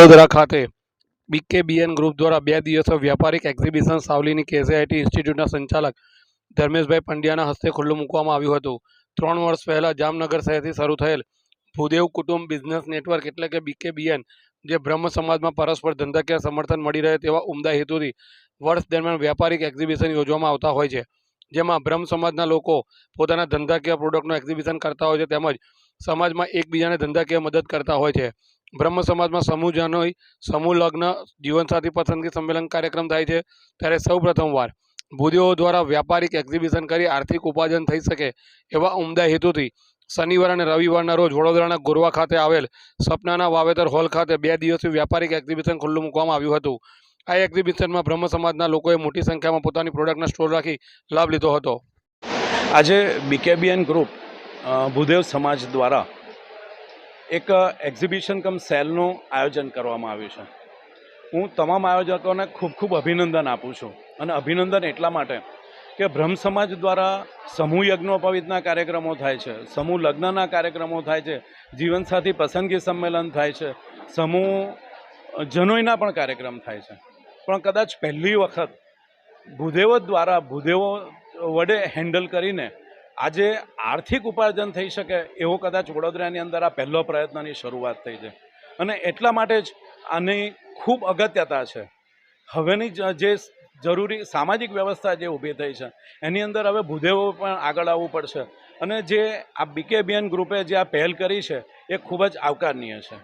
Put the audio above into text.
વડોદરા ખાતે બીકેબીએન ગ્રુપ દ્વારા બે દિવસીય વ્યાપારિક એક્ઝિબિશન સાવલીની કેસીઆઈટી ઇન્સ્ટિટ્યૂટના સંચાલક ધર્મેશભાઈ પંડ્યાના હસ્તે ખુલ્લું મૂકવામાં આવ્યું હતું. ત્રણ વર્ષ પહેલાં જામનગર શહેરથી શરૂ થયેલ ભૂદેવ કુટુંબ બિઝનેસ નેટવર્ક એટલે કે બીકેબીએન જે બ્રહ્મ સમાજમાં પરસ્પર ધંધાકીય સમર્થન મળી રહે તેવા ઉમદા હેતુથી વર્ષ દરમિયાન વ્યાપારિક એક્ઝિબિશન યોજવામાં આવતા હોય છે. જેમાં બ્રહ્મ સમાજના લોકો પોતાના ધંધાકીય પ્રોડક્ટનું એક્ઝિબિશન કરતા હોય છે, તેમજ સમાજમાં એકબીજાને ધંધાકીય મદદ કરતા હોય છે. બ્રહ્મ સમાજમાં સમૂહ જનોઈ સમૂહ લગ્ન, જીવનસાથી પસંદગી સંમેલન કાર્યક્રમ થાય છે, ત્યારે સૌ પ્રથમવાર ભૂદેવો દ્વારા વ્યાપારિક એક્ઝિબિશન કરી આર્થિક ઉપાર્જન થઈ શકે એવા ઉમદા હેતુથી શનિવાર અને રવિવારના રોજ વડોદરાના ગોરવા ખાતે આવેલ સપનાના વાવેતર હોલ ખાતે બે દિવસીય વ્યાપારિક એક્ઝિબિશન ખુલ્લું મૂકવામાં આવ્યું હતું. આ એક્ઝિબિશનમાં બ્રહ્મ સમાજના લોકોએ મોટી સંખ્યામાં પોતાની પ્રોડક્ટના સ્ટોલ રાખી લાભ લીધો હતો. આજે બીકેબીએન ગ્રુપ ભૂદેવ સમાજ દ્વારા એક એક્ઝિબિશન કમ સેલનું આયોજન કરવામાં આવ્યું છે. હું તમામ આયોજકોને ખૂબ ખૂબ અભિનંદન આપું છું અને અભિનંદન એટલા માટે કે બ્રહ્મ સમાજ દ્વારા સમૂહ યજ્ઞોપવિતના કાર્યક્રમો થાય છે, સમૂહ લગ્નના કાર્યક્રમો થાય છે, જીવનસાથી પસંદગી સંમેલન થાય છે, સમૂહ જનોઈના પણ કાર્યક્રમ થાય છે. પણ કદાચ પહેલી વખત ભૂદેવો દ્વારા ભૂદેવો વડે હેન્ડલ કરીને આજે આર્થિક ઉપાર્જન થઈ શકે એવો કદાચ વડોદરાની અંદર આ પહેલો પ્રયત્નની શરૂઆત થઈ છે. અને એટલા માટે જ આની ખૂબ અગત્યતા છે. હવેની જ- જરૂરી સામાજિક વ્યવસ્થા જે ઊભી થઈ છે, એની અંદર હવે ભૂદેવો પણ આગળ આવવું પડશે. અને જે આ બીકેબીએન ગ્રુપે જે આ પહેલ કરી છે, એ ખૂબ જ આવકારનીય છે.